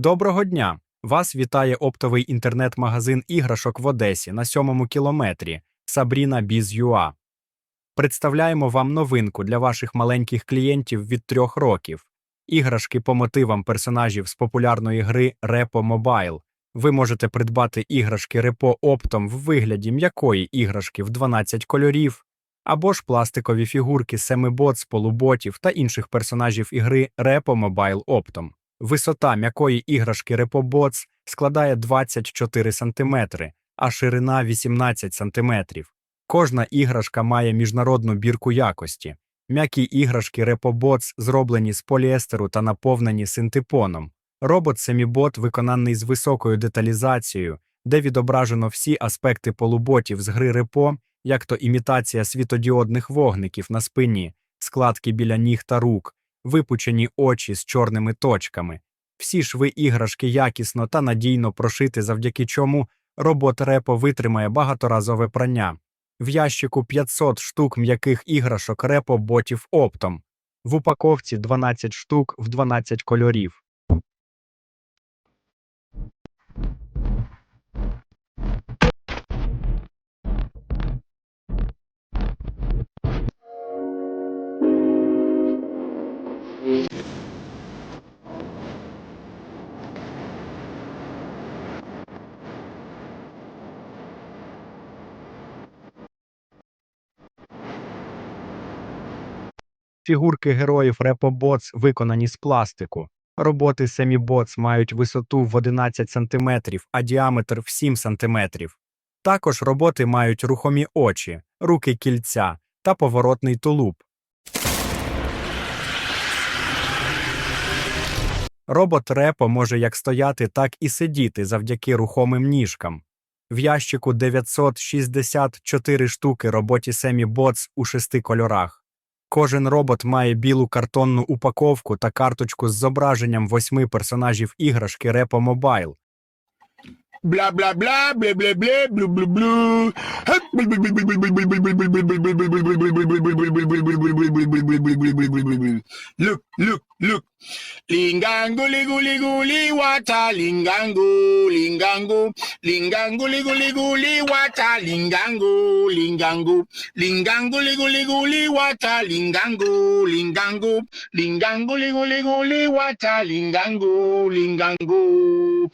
Доброго дня! Вас вітає оптовий інтернет-магазин іграшок в Одесі на сьомому кілометрі Sabrina Biz.ua. Представляємо вам новинку для ваших маленьких клієнтів від трьох років. Іграшки по мотивам персонажів з популярної гри Repo Mobile. Ви можете придбати іграшки Repo оптом в вигляді м'якої іграшки в 12 кольорів, або ж пластикові фігурки Семибот полуботів та інших персонажів ігри Repo Mobile оптом. Висота м'якої іграшки Repobots складає 24 см, а ширина 18 см. Кожна іграшка має міжнародну бірку якості. М'які іграшки Repobots зроблені з поліестеру та наповнені синтепоном. Робот Семібот виконаний з високою деталізацією, де відображено всі аспекти полуботів з гри Репо, як то імітація світодіодних вогників на спині, складки біля ніг та рук, випучені очі з чорними точками. Всі шви іграшки якісно та надійно прошити, завдяки чому робот Репо витримає багаторазове прання. В ящику 500 штук м'яких іграшок Репо ботів оптом. В упаковці 12 штук в 12 кольорів. Фігурки героїв Repobots виконані з пластику. Роботи Semibots мають висоту в 11 см, а діаметр в 7 см. Також роботи мають рухомі очі, руки кільця та поворотний тулуб. Робот Репо може як стояти, так і сидіти завдяки рухомим ніжкам. В ящику 964 штуки роботі Semibots у шести кольорах. Кожен робот має білу картонну упаковку та карточку з зображенням восьми персонажів іграшки Репо Мобайл. Бла бла bla, bla bla бла, блю блю blu. Look, look, look. Lingango, ligu, ligu, li, wata, lingango, lingango, lingango, ligu, ligu, li, wata, lingango, lingango, lingango, ligu, ligu, li, wata, lingango, lingango, lingango, ligu, ligu, li, wata, lingango, lingango.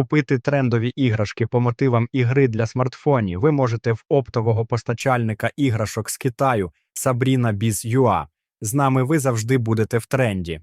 Купити трендові іграшки по мотивам ігри для смартфонів ви можете в оптового постачальника іграшок з Китаю Sabrina Biz.ua. З нами ви завжди будете в тренді.